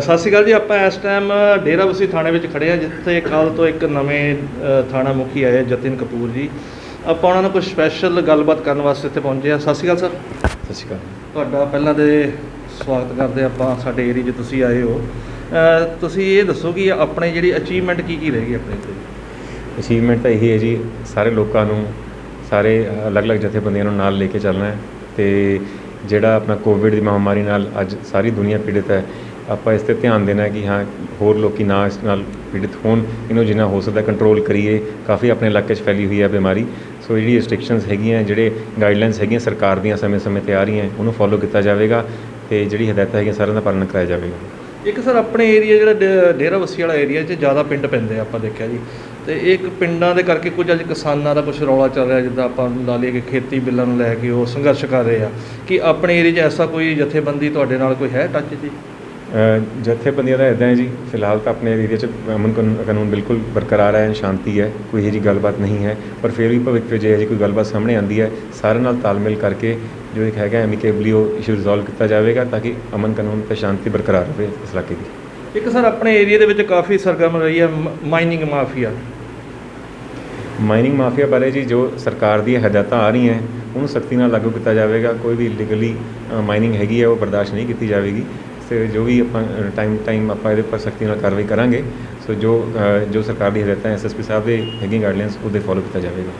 ਸਤਿ ਸ਼੍ਰੀ ਅਕਾਲ ਜੀ ਆਪਾਂ ਇਸ ਟਾਈਮ ਡੇਰਾਬੱਸੀ ਥਾਣੇ ਵਿੱਚ ਖੜੇ ਆ ਜਿੱਥੇ ਕੱਲ ਤੋਂ ਇੱਕ ਨਵੇਂ ਥਾਣਾ ਮੁਖੀ ਆਏ ਜਤਿਨ ਕਪੂਰ ਜੀ। ਆਪਾਂ ਉਹਨਾਂ ਨਾਲ ਕੁਝ ਸਪੈਸ਼ਲ ਗੱਲਬਾਤ ਕਰਨ ਵਾਸਤੇ ਇੱਥੇ ਪਹੁੰਚੇ ਆ ਸਤਿ ਸ਼੍ਰੀ ਅਕਾਲ ਸਰ। ਸਤਿ ਸ਼੍ਰੀ ਅਕਾਲ। ਤੁਹਾਡਾ ਪਹਿਲਾਂ ਦੇ ਸਵਾਗਤ ਕਰਦੇ ਆਪਾਂ ਸਾਡੇ ਏਰੀਆ 'ਚ ਤੁਸੀਂ ਆਏ ਹੋ। ਤੁਸੀਂ ਇਹ ਦੱਸੋ ਕਿ ਆਪਣੇ ਜਿਹੜੀ ਅਚੀਵਮੈਂਟ ਕੀ ਕੀ ਰਹੇਗੀ ਆਪਣੇ ਇੱਥੇ ਅਚੀਵਮੈਂਟ ਤਾਂ ਇਹੀ ਹੈ ਜੀ ਸਾਰੇ ਲੋਕਾਂ ਨੂੰ ਸਾਰੇ ਅਲੱਗ-ਅਲੱਗ ਜਥੇਬੰਦੀਆਂ ਨੂੰ ਨਾਲ ਲੈ ਕੇ ਚੱਲਣਾ ਹੈ। ਤੇ ਜਿਹੜਾ ਆਪਣਾ ਕੋਵਿਡ ਦੀ ਮਹਾਮਾਰੀ ਨਾਲ ਅੱਜ ਸਾਰੀ ਦੁਨੀਆ ਪੀੜਿਤ ਹੈ ਆਪਾਂ ਇਸ ਤੇ ਧਿਆਨ ਦੇਣਾ ਕਿ ਹਾਂ, ਹੋਰ ਲੋਕੀ ਨਾ ਇਸ ਨਾਲ ਪੀੜਿਤ ਹੋਣ, ਇਹਨੂੰ ਜਿੰਨਾ ਹੋ ਸਕਦਾ ਕੰਟਰੋਲ ਕਰੀਏ, ਕਾਫੀ ਆਪਣੇ ਇਲਾਕੇ 'ਚ ਫੈਲੀ ਹੋਈ ਹੈ ਬਿਮਾਰੀ। ਸੋ ਜਿਹੜੀ ਰੈਸਟ੍ਰਿਕਸ਼ਨਸ ਹੈਗੀਆਂ, ਜਿਹੜੇ ਗਾਈਡਲਾਈਨਸ ਹੈਗੀਆਂ, ਸਰਕਾਰ ਦੀਆਂ ਸਮੇਂ-ਸਮੇਂ ਤੇ ਆ ਰਹੀਆਂ, ਉਹਨੂੰ ਫੋਲੋ ਕੀਤਾ ਜਾਵੇਗਾ ਤੇ ਜਿਹੜੀ ਹਦਾਇਤਾਂ ਹੈਗੀਆਂ, ਸਾਰਿਆਂ ਦਾ ਪਾਲਣ ਕਰਾਇਆ ਜਾਵੇਗਾ। ਇੱਕ ਸਰ ਆਪਣੇ ਏਰੀਆ ਜਿਹੜਾ ਡੇ- ਡੇਰਾਬੱਸੀ ਵਾਲਾ ਏਰੀਆ 'ਚ ਜ਼ਿਆਦਾ ਪਿੰਡ ਪੈਂਦੇ ਆ, ਆਪਾਂ ਦੇਖਿਆ ਜੀ। ਤੇ ਇਹ ਇੱਕ ਪਿੰਡਾਂ ਦੇ ਕਰਕੇ ਕੁਝ ਅੱਜ ਕਿਸਾਨਾਂ ਦਾ ਕੁਝ ਰੌਲਾ ਚੱਲ ਰਿਹਾ, ਜਿੱਦਾਂ ਆਪਾਂ ਲਾ ਲਈਏ ਕਿ ਖੇਤੀ ਬਿੱਲਾਂ ਨੂੰ ਲੈ ਕੇ ਉਹ ਸੰਘਰਸ਼ ਕਰ ਰਹੇ ਆ। ਕਿ ਆਪਣੇ ਏਰੀਆ 'ਚ ਐਸਾ ਕੋਈ ਜਥੇਬੰਦੀ ਤੁਹਾਡੇ ਨਾਲ ਕੋਈ ਹੈ ਟੱਚ ਜੀ ਜਥੇਬੰਦੀਆਂ ਦਾ ਇਦਾਂ ਹੈ ਜੀ ਫਿਲਹਾਲ ਤਾਂ ਆਪਣੇ ਏਰੀਆ 'ਚ ਅਮਨ ਕਾਨੂੰਨ ਬਿਲਕੁਲ ਬਰਕਰਾਰ ਹੈ ਸ਼ਾਂਤੀ ਹੈ ਕੋਈ ਇਹੋ ਜਿਹੀ ਗੱਲਬਾਤ ਨਹੀਂ ਹੈ ਪਰ ਫਿਰ ਵੀ ਭਵਿੱਖ ਵਿੱਚ ਜੇ ਇਹੋ ਜਿਹੀ ਕੋਈ ਗੱਲਬਾਤ ਸਾਹਮਣੇ ਆਉਂਦੀ ਹੈ ਸਾਰਿਆਂ ਨਾਲ ਤਾਲਮੇਲ ਕਰਕੇ ਜੋ ਇੱਕ ਹੈਗਾ ਐਮੀਕੇਬਲੀ ਉਹ ਇਸ਼ੂ ਰਿਜ਼ੋਲਵ ਕੀਤਾ ਜਾਵੇਗਾ ਤਾਂ ਕਿ ਅਮਨ ਕਾਨੂੰਨ ਤੇ ਸ਼ਾਂਤੀ ਬਰਕਰਾਰ ਰਹੇ ਇਸ ਇਲਾਕੇ ਦੀ। ਇੱਕ ਸਰ ਆਪਣੇ ਏਰੀਆ ਦੇ ਵਿੱਚ ਕਾਫੀ ਸਰਗਰਮ ਰਹੀ ਹੈ ਮਾਈਨਿੰਗ ਮਾਫੀਆ। ਮਾਈਨਿੰਗ ਮਾਫੀਆ ਬਾਰੇ ਜੀ ਜੋ ਸਰਕਾਰ ਦੀਆਂ ਹਦਾਇਤਾਂ ਆ ਰਹੀਆਂ ਉਹਨੂੰ ਸਖਤੀ ਨਾਲ ਲਾਗੂ ਕੀਤਾ ਜਾਵੇਗਾ ਕੋਈ ਵੀ ਇਲੀਗਲੀ ਮਾਈਨਿੰਗ ਹੈਗੀ ਹੈ ਉਹ ਬਰਦਾਸ਼ਤ ਨਹੀਂ ਕੀਤੀ ਜਾਵੇਗੀ। ਤੇ ਜੋ ਵੀ ਆਪਾਂ ਟਾਈਮ ਟੂ ਟਾਈਮ ਆਪਾਂ ਇਹਦੇ ਉੱਪਰ ਸਖਤੀ ਨਾਲ ਕਾਰਵਾਈ ਕਰਾਂਗੇ, ਸੋ ਜੋ ਜੋ ਸਰਕਾਰ ਦੀ ਹਦਾਇਤਾਂ ਐਸਐਸਪੀ ਸਾਹਿਬ ਦੇ ਹੈਗੀਆਂ ਗਾਈਡਲਾਈਨਸ ਉਹਦੇ ਫੋਲੋ ਕੀਤਾ ਜਾਵੇਗਾ।